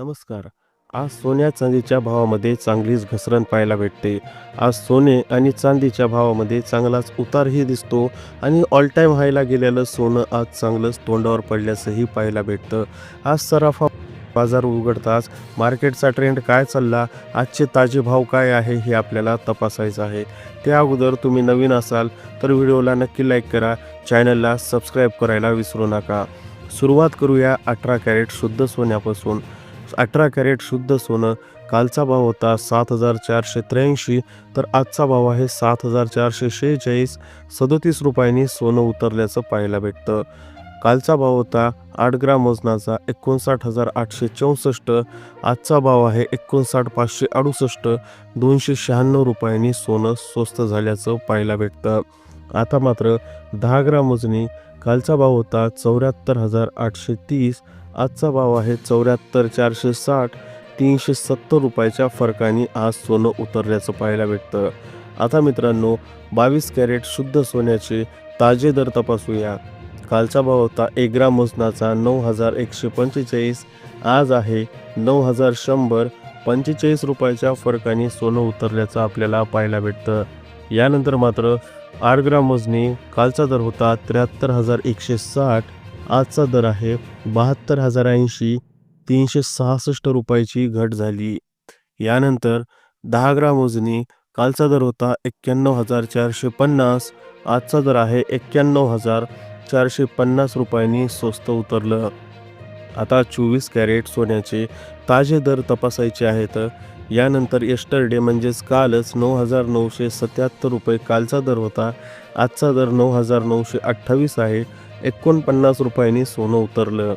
नमस्कार. आज सोन्या चांदीच्या भावामध्ये चांगलीच घसरण पाहायला भेटते. आज सोने आणि चांदीच्या भावामध्ये चांगलाच उतारही दिसतो आणि ऑल टाईम हायला गेलेलं सोनं आज चांगलंच तोंडावर पडल्याचंही पाहायला भेटतं. आज सराफा बाजार उघडताच मार्केटचा ट्रेंड काय चालला? आजचे ताजे भाव काय आहे हे आपल्याला तपासायचं आहे. त्या अगोदर तुम्ही नवीन असाल तर व्हिडिओला नक्की लाईक करा. चॅनलला सबस्क्राईब करायला विसरू नका. सुरुवात करूया अठरा कॅरेट शुद्ध सोन्यापासून. अठरा कॅरेट शुद्ध सोनं कालचा भाव होता सात हजार चारशे त्र्याऐंशी तर आजचा भाव आहे सात हजार चारशे शेहेचाळीस. सदोतीस रुपयांनी सोनं उतरल्याचं पाहायला भेटतं. कालचा भाव होता आठ ग्राम वजनाचा एकोणसाठ हजार आठशे चौसष्ट. आजचा भाव आहे एकोणसाठ पाचशे अडुसष्ट. दोनशे शहाण्णव रुपयांनी सोनं स्वस्त झाल्याचं पाहायला भेटतं. आता मात्र दहा ग्राम वजनी कालचा भाव होता चौऱ्याहत्तर हजार आठशे तीस. आजचा भाव आहे चौऱ्याहत्तर चारशे साठ तीनशे सत्तर रुपयाच्या फरकाने आज सोनं उतरल्याचं पाहायला भेटतं. आता मित्रांनो बावीस कॅरेट शुद्ध सोन्याचे ताजे दर तपासूया. कालचा भाव होता एक ग्राम वजनाचा नऊ हजार एकशे पंचेचाळीस आज आहे नऊ हजार शंभर पंचेचाळीस रुपयाच्या फरकाने सोनं उतरल्याचं आपल्याला पाहायला भेटतं. यानंतर मात्र आठ ग्राम वजनी कालचा दर होता त्र्याहत्तर हजार एकशे साठ आजचा दर आहे बहात्तर हजार ऐंशी तीनशे सहासष्ट रुपयाची घट झाली. यानंतर दहा ग्राम वजनी कालचा दर होता एक्क्याण्णव हजार चारशे पन्नास आजचा दर आहे एक्क्याण्णव हजार चारशे पन्नास रुपयांनी स्वस्त उतरलं. आता चोवीस कॅरेट सोन्याचे ताजे दर तपासायचे आहेत. यानंतर येस्टरडे म्हणजेच कालच नऊ हजार नऊशे सत्याहत्तर रुपये कालचा दर होता. आजचा दर नऊ हजार नऊशे अठ्ठावीस आहे. एकोणपन्नास रुपयांनी सोनं उतरलं.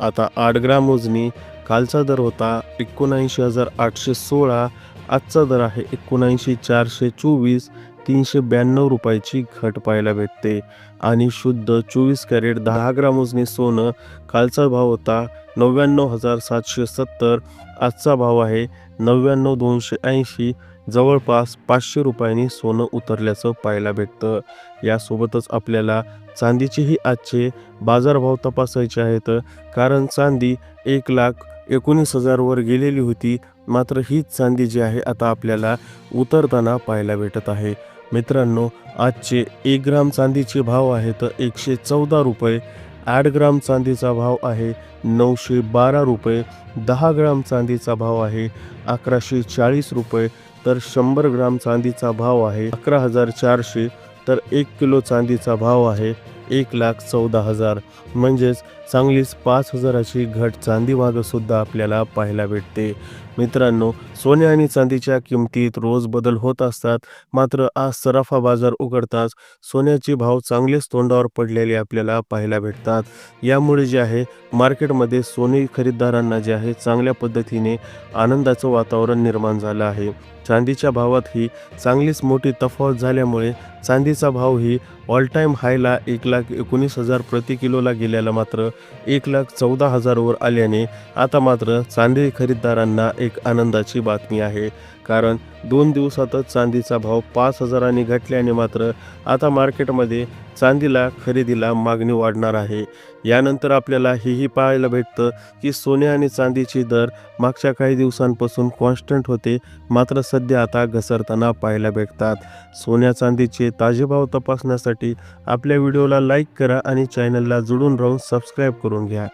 आता आठ ग्राम वजनी कालचा दर होता एकोणऐंशी हजार आठशे सोळा आजचा दर आहे एकोणऐंशी चारशे चोवीस तीनशे ब्याण्णव रुपयाची घट पाहायला भेटते. आणि शुद्ध चोवीस कॅरेट दहा ग्राम सोनं कालचा भाव होता नव्याण्णव हजार सातशे सत्तर आजचा भाव आहे नव्याण्णव दोनशे ऐंशी जवळपास पाचशे रुपयांनी सोनं उतरल्याचं पाहायला भेटतं. यासोबतच आपल्याला चांदीचेही आजचे बाजारभाव तपासायचे आहेत कारण चांदी एक लाख एकोणीस हजारवर गेलेली होती मात्र हीच चांदी जी आहे आता आपल्याला उतरताना पाहायला भेटत आहे. मित्रांनो आजचे एक ग्राम चांदीचे भाव आहेत एकशे चौदा रुपये. आठ ग्राम चांदीचा भाव आहे नऊशे बारा रुपये. दहा ग्राम चांदीचा भाव आहे अकराशे चाळीस रुपये. तर शंभर ग्राम चांदीचा भाव आहे अकरा हजार चारशे. तर एक किलो चांदीचा भाव आहे एक लाख चौदा हजार. म्हणजेच चांगलीच पाच हजाराची घट चांदी आपल्याला पाहायला भेटते. मित्रांनो सोने आणि चांदीच्या किमतीत रोज बदल होत असतात. मात्र आज सराफा बाजार उघडताच सोन्याचे भाव चांगलेच तोंडावर पडलेले आपल्याला पाहायला भेटतात. यामुळे जे आहे मार्केटमध्ये सोने खरीददारांना जे आहे चांगल्या पद्धतीने आनंदाचं वातावरण निर्माण झालं आहे. चांदीच्या भावात ही चांगलीच मोठी तफावत झाल्यामुळे चांदीचा भाव ही ऑल टाईम हायला एक लाख एकोणीस हजार प्रति किलोला गेल्याला मात्र एक लाख चौदा हजारवर आल्याने आता मात्र चांदी खरीददारांना एक आनंदाची बातमी आहे. कारण दोन दिवसातच चांदीचा भाव पाच हजारांनी घटल्याने मात्र आता मार्केटमध्ये चांदीला खरेदीला मागणी वाढणार आहे. यानंतर आपल्याला हेही पाहायला भेटतं की सोने आणि चांदीचे दर मागच्या काही दिवसांपासून कॉन्स्टंट होते मात्र सध्या आता घसरताना पाहायला भेटतात. सोन्या चांदीचे ताजे भाव तपासण्यासाठी आपल्या व्हिडिओला लाईक करा आणि चॅनलला जुळून राहून सबस्क्राईब करून घ्या.